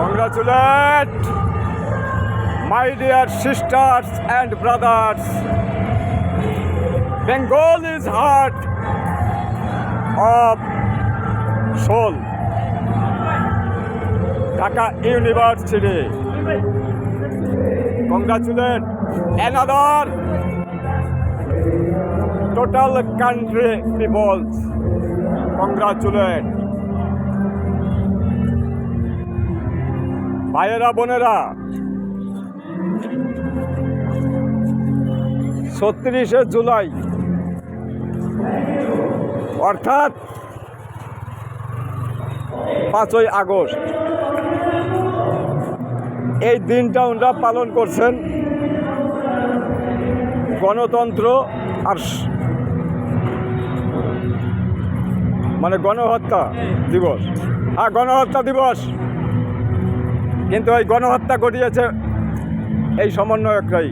Congratulate my dear sisters and brothers. Bengal is heart of soul. Dhaka University. Congratulate another total country people. Congratulate. ভাইয়েরা বোনেরা ছত্রিশে জুলাই অর্থাৎ পাঁচই August এই দিনটা ওনারা পালন করছেন গণতন্ত্র আর মানে গণহত্যা দিবস হ্যাঁ গণহত্যা দিবস কিন্তু এই গণহত্যা ঘটিয়েছে এই সমন্বয়করাই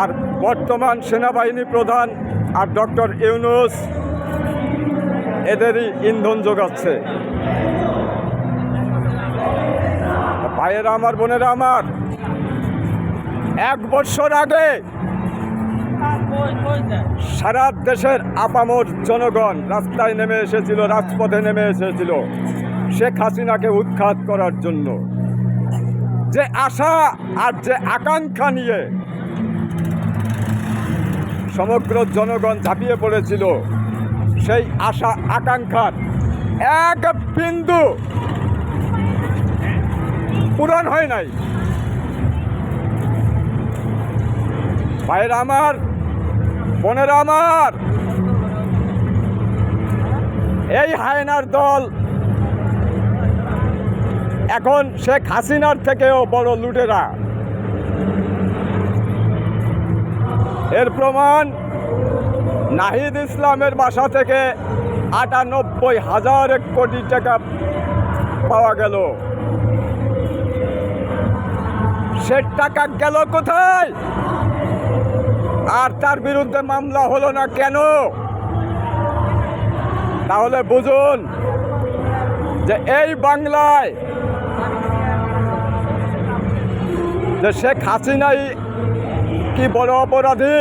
আর বর্তমান সেনাবাহিনী প্রধান আর ডক্টর ইউনুস এদেরই ইন্ধন যোগাচ্ছে ভাইয়েরা আমার বোনেরা আমার এক বছর আগে সারা দেশের আপামর জনগণ রাস্তায় নেমে এসেছিল রাজপথে নেমে এসেছিল শেখ হাসিনাকে উৎখাত করার জন্য যে আশা আর যে আকাঙ্ক্ষা নিয়ে সমগ্র জনগণ ঝাঁপিয়ে পড়েছিল সেই আশা আকাঙ্ক্ষার এক বিন্দু পূরণ হয় নাই ভাইয়ের আমার বোনের আমার এই হায়নার দল এখন শেখ হাসিনার থেকেও বড় লুটেরা এর প্রমাণ নাহিদ ইসলামের বাসা থেকে আটানব্বই হাজার কোটি টাকা পাওয়া গেল সে টাকা গেল কোথায় আর তার বিরুদ্ধে মামলা হলো না কেন তাহলে বুঝুন যে এই বাংলায় যে শেখ হাসিনাই কি বড় অপরাধী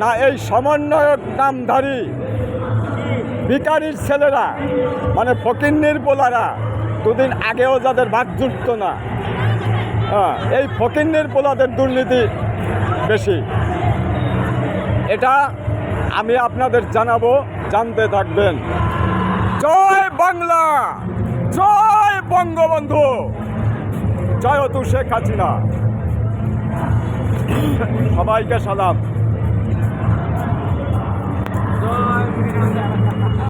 না এই সমন্বয়ক নামধারী ভিকারির ছেলেরা মানে ফকিন্নির পোলারা দুদিন আগেও যাদের ভাগ জুটত না হ্যাঁ এই ফকিন্নির পোলাদের দুর্নীতি বেশি এটা আমি আপনাদের জানাবো জানতে থাকবেন জয় বাংলা জয় বঙ্গবন্ধু জয় তু শেখ হাসিনা সবাইকে সালাম